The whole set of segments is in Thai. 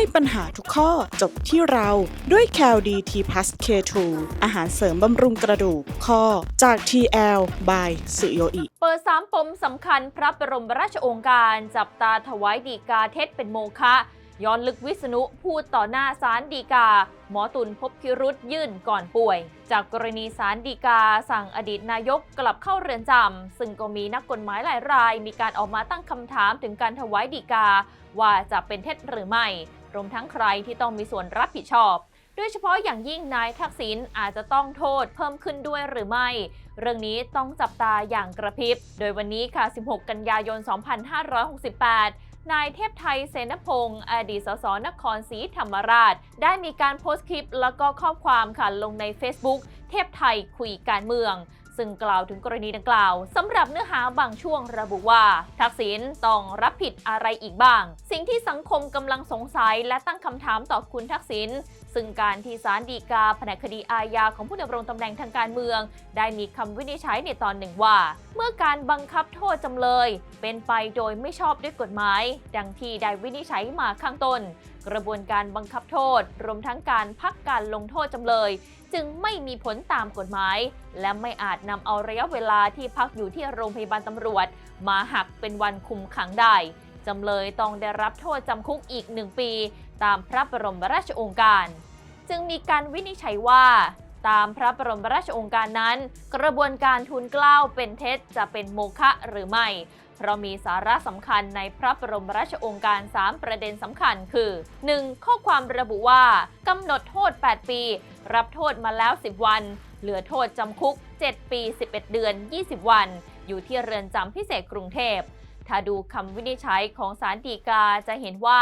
ให้ปัญหาทุกข้อจบที่เราด้วย c a l d t p l u s K2 อาหารเสริมบำรุงกระดูกข้อจาก TL by สุโยอิ เปิดสามปมสำคัญพระบรมราชโองการ จับตาถวายดีกาเท็จเป็นโมฆะย้อนลึกวิษณุพูดต่อหน้าศาลดีกา หมอตุลพบพิรุษยื่นก่อนป่วย จากกรณีศาลดีกา สั่งอดีตนายกกลับเข้าเรือนจำ ซึ่งก็มีนักกฎหมายหลายราย มีการออกมาตั้งคำถามถึงการถวายดีกา ว่าจะเป็นเท็จหรือไม่ รวมทั้งใครที่ต้องมีส่วนรับผิดชอบ โดยเฉพาะอย่างยิ่งนายทักษิณอาจจะต้องโทษเพิ่มขึ้นด้วยหรือไม่ เรื่องนี้ต้องจับตาอย่างกระพริบ โดยวันนี้ค่ะ 16 กันยายน 2568นายเทพไทยเสนพงศ์อดีตสสนครศรีธรรมราช ได้มีการโพสต์คลิป แล้วก็ข้อความค่ะลงใน Facebook เทพไทยคุยการเมือง ซึ่งกล่าวถึงกรณีดังกล่าวสำหรับเนื้อหาบางช่วงระบุว่า ทักษิณต้องรับผิดอะไรอีกบ้าง สิ่งที่สังคมกำลังสงสัยและตั้งคำถามต่อคุณทักษิณซึ่งการที่ศาลฎีกาแผนกคดีอาญาของผู้ดำรงตำแหน่งทางการเมือง ได้มีคำวินิจฉัยในตอนหนึ่งว่า เมื่อการบังคับโทษจำเลย เป็นไปโดยไม่ชอบด้วยกฎหมาย ดังที่ได้วินิจฉัยมาข้างต้นกระบวนการบังคับโทษ รวมทั้งการพักการลงโทษจำเลย จึงไม่มีผลตามกฎหมาย และไม่อาจนำเอาระยะเวลาที่พักอยู่ที่โรงพยาบาลตำรวจ มาหักเป็นวันคุมขังได้จำเลยต้องได้รับโทษจำคุกอีกหนึ่งปี ตามพระบรมราชโองการ จึงมีการวินิจฉัยว่า ตามพระบรมราชองค์การนั้น กระบวนการทูลเกล้าวเป็นเท็จจะเป็นโมฆะหรือไม่ เพราะมีสาระสำคัญในพระบรมราชองค์การ 3 ประเด็นสำคัญคือ 1. ข้อความระบุว่ากำหนดโทษ 8 ปี รับโทษมาแล้ว 10 วัน เหลือโทษจำคุก 7 ปี 11 เดือน 20 วัน อยู่ที่เรือนจำพิเศษกรุงเทพถ้าดูคำวินิจฉัยของศาลฎีกาจะเห็นว่า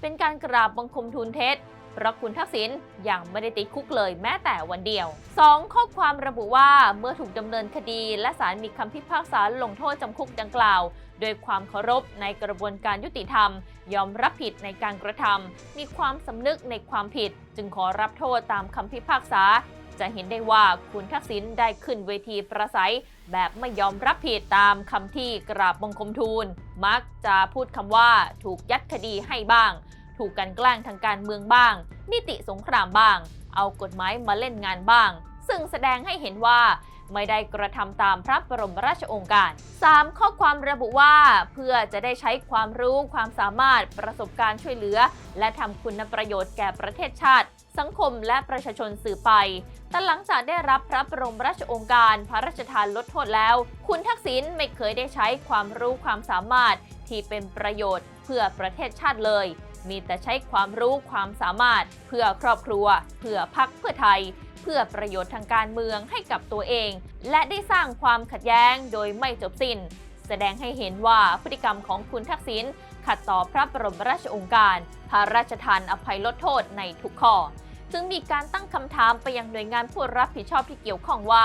เป็นการกราบบังคมทูลเท็จ เพราะคุณทักษิณยังไม่ได้ติดคุกเลยแม้แต่วันเดียว 2. ข้อความระบุว่าเมื่อถูกดำเนินคดี และศาลมีคำพิพากษาลงโทษจำคุกดังกล่าวโดยความเคารพในกระบวนการยุติธรรม ยอมรับผิดในการกระทำมีความสำนึกในความผิด จึงขอรับโทษตามคำพิพากษา จะเห็นได้ว่าคุณทักษิณได้ขึ้นเวทีประสัย แบบไม่ยอมรับผิดตามคำที่กราบบังคมทูล มักจะพูดคำว่าถูกยัดคดีให้บ้าง ถูกกันแกล้งทางการเมืองบ้าง นิติสงครามบ้าง เอากฎหมายมาเล่นงานบ้าง ซึ่งแสดงให้เห็นว่าไม่ได้กระทำตามพระบรมราชโองการ 3. ข้อความระบุว่า เพื่อจะได้ใช้ความรู้ความสามารถประสบการณ์ช่วยเหลือ และทำคุณประโยชน์แก่ประเทศชาติ สังคมและประชาชนสื่อไป แต่หลังจากได้รับพระบรมราชโองการ พระราชทานลดโทษแล้ว คุณทักษิณไม่เคยได้ใช้ความรู้ความสามารถที่เป็นประโยชน์เพื่อประเทศชาติเลย มีแต่ใช้ความรู้ความสามารถ เพื่อครอบครัว เพื่อพักเพื่อไทย เพื่อประโยชน์ทางการเมืองให้กับตัวเอง และได้สร้างความขัดแย้งโดยไม่จบสิ้น แสดงให้เห็นว่าพฤติกรรมของคุณทักษิณขัดต่อพระบรมราชโองการ พระราชทานอภัยลดโทษในทุกข้อ จึงมีการตั้งคำถามไปยังหน่วยงานผู้รับผิดชอบที่เกี่ยวข้องว่า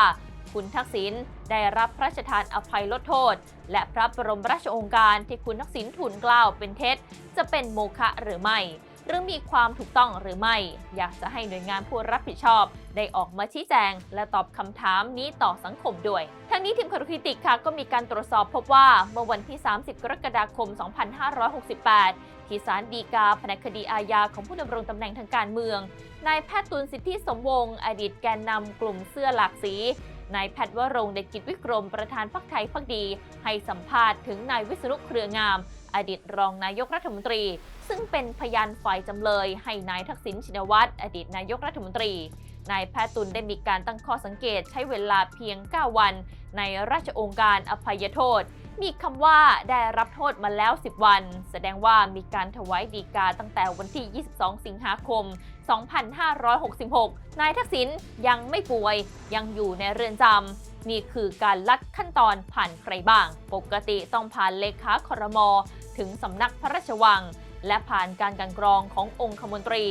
คุณทักษิณได้รับพระราชทานอภัยลดโทษ และพระบรมราชโองการที่คุณทักษิณทูลกล้าวเป็นเท็จ จะเป็นโมฆะหรือไม่หรือมีความถูกต้องหรือไม่ อยากจะให้หน่วยงานผู้รับผิดชอบ ได้ออกมาชี้แจง และตอบคำถามนี้ต่อสังคมด้วย ทั้งนี้ทีมข่าวคริติกค่ะก็มีการตรวจสอบพบว่าเมื่อวันที่ 30 กรกฎาคม 2568 ที่ศาลฎีกาแผนกคดีอาญาของผู้ดำรงตำแหน่งทางการเมืองนายแพทย์ตุลสิทธิสมวงศ์อดีตแกนนำกลุ่มเสื้อหลากสี นายแพทย์วรงค์เดชกิจวิกรมประธานพักไทยพักดี ให้สัมภาษณ์ถึงนายวิศนุเครืองาม อดีตรองนายกรัฐมนตรี ซึ่งเป็นพยานฝ่ายจำเลย ให้นายทักษิณชินวัตรอดีตนายกรัฐมนตรี นายแพทย์ตุลได้มีการตั้งข้อสังเกตใช้เวลาเพียง 9 วัน ในราชองค์การอภัยโทษ มีคำว่าได้รับโทษมาแล้ว 10 วัน แสดงว่ามีการถวายดีกาตั้งแต่วันที่ 22 สิงหาคม 2566 นายทักษิณยังไม่ป่วยยังอยู่ในเรือนจำนี่คือการลัดขั้นตอนผ่านใครบ้าง ปกติต้องผ่านเลขาคอรมอถึงสำนักพระราชวัง และผ่านการกันกรองขององคมนตรี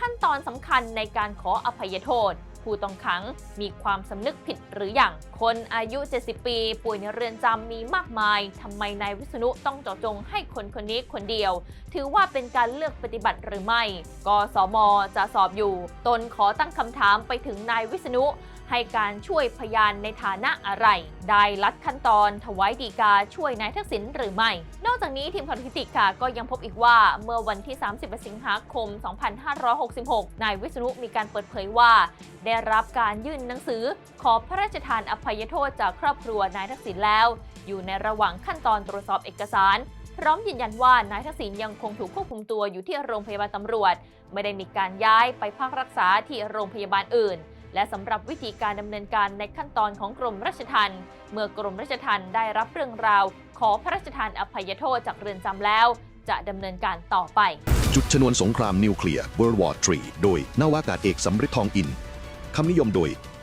ขั้นตอนสำคัญในการขออภัยโทษ ผู้ต้องขังมีความสำนึกผิดหรืออย่างคนอายุ 70 ปี ป่วยในเรือนจำมีมากมายทำไมนายวิษณุต้องเจาะจงให้คนคนนี้คนเดียว ถือว่าเป็นการเลือกปฏิบัติหรือไม่กสมจะสอบอยู่ ตนขอตั้งคำถามไปถึงนายวิษณุ ให้การช่วยพยานในฐานะอะไร ได้ลัดขั้นตอนถวายดีกาช่วยนายทักษิณหรือไม่ นอกจากนี้ทีมข่าวทิติค่ะก็ยังพบอีกว่าเมื่อวันที่ 30 สิงหาคม 2566 นายวิษณุมีการเปิดเผยว่า ได้รับการยื่นหนังสือ ขอพระราชทานอภัยโทษจากครอบครัวนายทักษิณแล้ว อยู่ในระหว่างขั้นตอนตรวจสอบเอกสารพร้อมยืนยันว่านายทักษิณยังคงถูกควบคุมตัวอยู่ที่โรงพยาบาลตำรวจ ไม่ได้มีการย้ายไปพักรักษาที่โรงพยาบาลอื่น และสำหรับวิธีการดำเนินการในขั้นตอนของกรมราชทัณฑ์เมื่อกรมราชทัณฑ์ได้รับเรื่องราว ขอพระราชทานอภัยโทษจากเรือนจำแล้ว จะดำเนินการต่อไป จุดชนวนสงครามนิวเคลียร์ World War 3โดยนาวากาศเอกสำริดทองอิน คำนิยมโดย